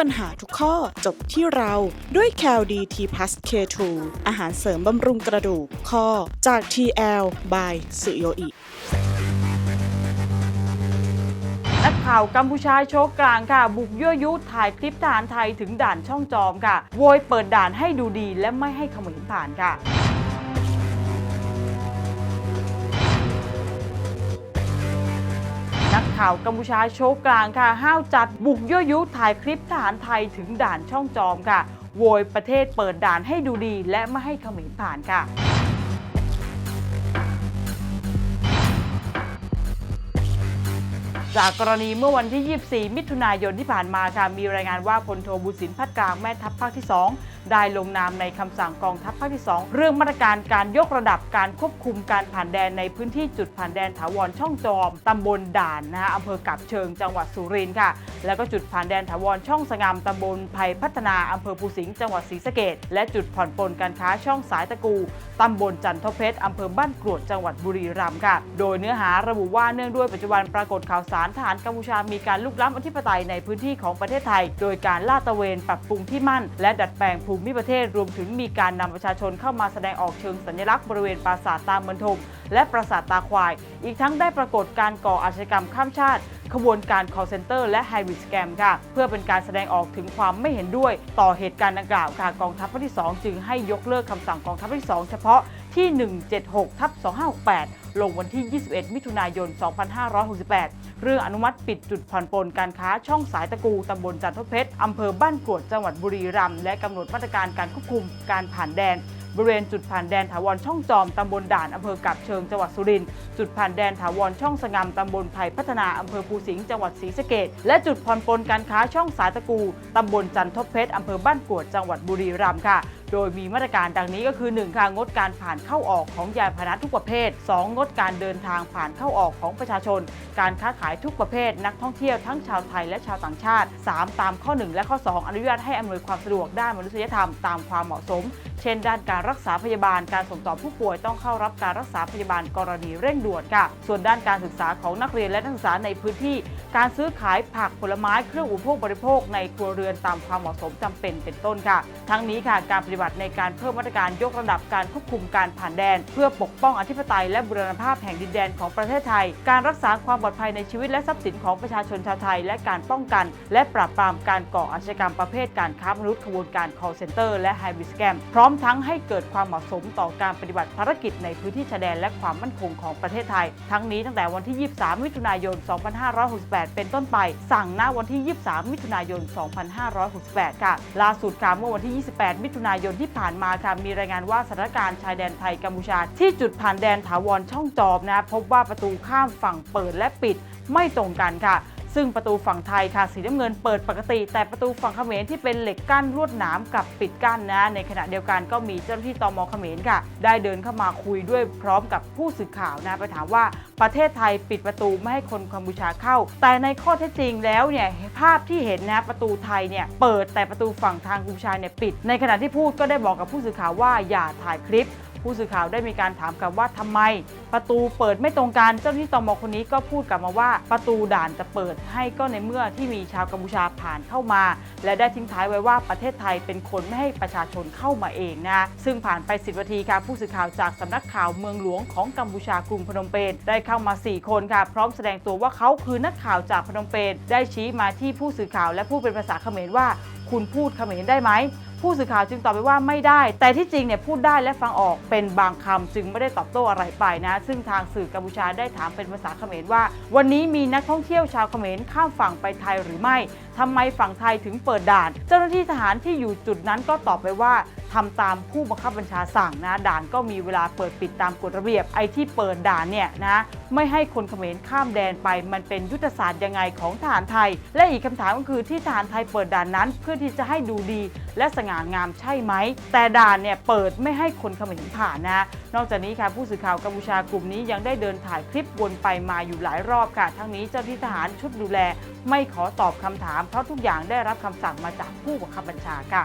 ปัญหาทุกข้อจบที่เราด้วย c a l d t p l u s K2 อาหารเสริมบำรุงกระดูกข้อจาก TL by สุโยอินักข่าวกัมพูชาโชกกลางค่ะ บุกยั่วยุถ่ายคลิปทหารไทยถึงด่านช่องจอมค่ะ โวยเปิดด่านให้ดูดีและไม่ให้ขมรผ่านค่ะ ข่าวกัมพูชาโชกกลางค่ะ ห้าวจัดบุกยั่วยุถ่ายคลิปทหารไทยถึงด่านช่องจอมค่ะ โวยประเทศเปิดด่านให้ดูดีและไม่ให้เขมรผ่านค่ะจากกรณีเมื่อวันที่ 24 มิถุนายนที่ผ่านมาค่ะ มีรายงานว่าพลโทบุญสินพัดกลางแม่ทัพภาคที่ 2 ได้ลงนามในคำสั่งกองทัพภาคที่ 2 เรื่องมาตรการการยกระดับการควบคุมการผ่านแดนในพื้นที่จุดผ่านแดนถาวรช่องจอมตำบลด่านนะฮะอำเภอกับเชิงจังหวัดสุรินทร์ค่ะ แล้วก็จุดผ่านแดนถาวรช่องสงามตำบลไผ่พัฒนาอำเภอภูสิงห์จังหวัดศรีสะเกดและจุดผ่อนปลนการค้าช่องสายตะกูตำบลจันทเพชรอำเภอบ้านกรวดจังหวัดบุรีรัมย์ค่ะ โดยเนื้อหาระบุว่าเนื่องด้วยปัจจุบันปรากฏข่าวสารทหารกัมพูชามีการลุกล้ำอธิปไตยในพื้นที่ของประเทศไทย โดยการลาดตระเวนปรับปรุงที่มั่น และดัดแปลงภูมิประเทศ รวมถึงมีการนำประชาชนเข้ามาแสดงออกเชิงสัญลักษณ์บริเวณปราสาทตามเมือนทมและปราสาทตาควาย อีกทั้งได้ปรากฏการก่ออาชญากรรมข้ามชาติ ขบวนการ call center และ high risk scam ค่ะ เพื่อเป็นการแสดงออกถึงความไม่เห็นด้วยต่อเหตุการณ์ดังกล่าวค่ะกองทัพภาคที่ 2 จึงให้ยกเลิกคำสั่งกองทัพภาคที่ 2 เฉพาะที่ 176ทับ2568 ลงวันที่ 21 มิถุนายน 2568 เรื่องอนุมัติปิดจุดผ่อนปลนการค้าช่องสายตะกูตำบลจันทเพชรอำเภอบ้านกรวดจังหวัดบุรีรัมย์และกำหนดมาตรการการควบคุมการผ่านแดน บริเวณจุดผ่านแดนถาวรช่องจอมตำบลด่านอำเภอกับเชิงจังหวัดสุรินทร์จุดผ่านแดนถาวรช่องสงามตำบลไผ่พัฒนาอำเภอภูสิงห์จังหวัดศรีสะเกดและจุดผ่อนปลนการค้าช่องสายตะกูตำบลจันทบเพชรอำเภอบ้านกวดจังหวัดบุรีรัมย์ค่ะ โดยมีมาตรการดังนี้ก็คือ 1 ค่ะงดการผ่านเข้าออกของยานพาหนะทุกประเภท 2 งดการเดินทางผ่านเข้าออกของประชาชน การค้าขายทุกประเภท นักท่องเที่ยวทั้งชาวไทยและชาวต่างชาติ 3 ตามข้อ 1 และข้อ 2 อนุญาตให้อำนวยความสะดวกด้านมนุษยธรรมตามความเหมาะสม เช่น ด้านการรักษาพยาบาลการส่งต่อผู้ป่วยต้องเข้ารับการรักษาพยาบาลกรณีเร่งด่วนค่ะ ส่วนด้านการศึกษาของนักเรียนและนักศึกษาในพื้นที่ การซื้อขายผักผลไม้เครื่องอุปโภคบริโภคในครัวเรือนตามความเหมาะสมจำเป็นเป็นต้นค่ะ ทั้งนี้ค่ะการปฏิบัติในการเพิ่มมาตรการยกระดับการควบคุมการผ่านแดน เพื่อปกป้องอธิปไตยและบูรณภาพแห่งดินแดนของประเทศไทย การรักษาความปลอดภัยในชีวิตและทรัพย์สินของประชาชนชาวไทย และการป้องกัน และปราบปรามการก่ออาชญากรรมประเภทการค้ามนุษย์ขบวนการ call center และ high risk scam พร้อมทั้งให้เกิดความเหมาะสมต่อการปฏิบัติภารกิจในพื้นที่ชายแดนและความมั่นคงของประเทศไทย ทั้งนี้ตั้งแต่วันที่ 23 มิถุนายน 2568 เป็นต้นไป สั่งณวันที่ 23 มิถุนายน 2568 ค่ะ ล่าสุดค่ะเมื่อวันที่ 28 มิถุนายนที่ผ่านมาค่ะมีรายงานว่าสถานการณ์ชายแดนไทยกัมพูชา ที่จุดผ่านแดนถาวรช่องจอมนะพบว่าประตูข้ามฝั่งเปิดและปิดไม่ตรงกันค่ะ ซึ่งประตูฝั่งไทยค่ะสีน้ำเงินเปิดปกติ แต่ประตูฝั่งเขมรที่เป็นเหล็กกั้นลวดหนามกับปิดกั้นนะ ในขณะเดียวกันก็มีเจ้าหน้าที่ตมเขมรค่ะ ได้เดินเข้ามาคุยด้วยพร้อมกับผู้สื่อข่าวนะไปถามว่าประเทศไทยปิดประตูไม่ให้คนกัมพูชาเข้า แต่ในข้อเท็จจริงแล้วเนี่ยภาพที่เห็นนะประตูไทยเนี่ยเปิดแต่ประตูฝั่งทางกัมพูชาเนี่ยปิด ในขณะที่พูดก็ได้บอกกับผู้สื่อข่าวว่าอย่าถ่ายคลิป ผู้สื่อข่าวได้มีการถามกลับว่าทำไม ประตูเปิดไม่ตรงกันเจ้าหน้าที่ตมคนนี้ก็พูดกลับมาว่า ประตูด่านจะเปิดให้ก็ในเมื่อที่มีชาวกัมพูชาผ่านเข้ามา และได้ทิ้งท้ายไว้ว่าประเทศไทยเป็นคนไม่ให้ประชาชนเข้ามาเองนะซึ่งผ่านไป 10นาทีค่ะผู้สื่อข่าวจากสำนักข่าวเมืองหลวงของกัมพูชากรุงพนมเปญได้เข้ามา 4 คนค่ะ พร้อมแสดงตัวว่าเขาคือนักข่าวจากพนมเปญได้ชี้มาที่ผู้สื่อข่าวและพูดเป็นภาษาเขมรว่า คุณพูดเขมรได้ไหม ผู้สื่อข่าวจึงตอบไปว่าไม่ได้ แต่ที่จริงเนี่ยพูดได้และฟังออกเป็นบางคำจึงไม่ได้ตอบโต้อะไรไปนะ ซึ่งทางสื่อกัมพูชาได้ถามเป็นภาษาเขมรว่า วันนี้มีนักท่องเที่ยวชาวเขมรข้ามฝั่งไปไทยหรือไม่ทำไมฝั่งไทยถึงเปิดด่าน เจ้าหน้าที่ทหารที่อยู่จุดนั้นก็ตอบไปว่า ทำตามผู้บังคับบัญชาสั่งนะด่านก็มีเวลาเปิดปิดตามกฎระเบียบไอ้ที่เปิดด่านเนี่ยนะไม่ให้คนเขมรข้ามแดนไป มันเป็นยุทธศาสตร์ยังไงของทหารไทย และอีกคำถามก็คือที่ทหารไทยเปิดด่านนั้น เพื่อที่จะให้ดูดี และสง่างามใช่ไหม แต่ด่านเนี่ยเปิดไม่ให้คนเขมรผ่านนะนอกจากนี้ค่ะผู้สื่อข่าวกัมพูชากลุ่มนี้ยังได้เดินถ่ายคลิปวนไปมาอยู่หลายรอบค่ะ ทั้งนี้เจ้าหน้าที่ทหารชุดดูแล ไม่ขอตอบคำถามเพราะทุกอย่างได้รับคำสั่งมาจากผู้บังคับบัญชาค่ะ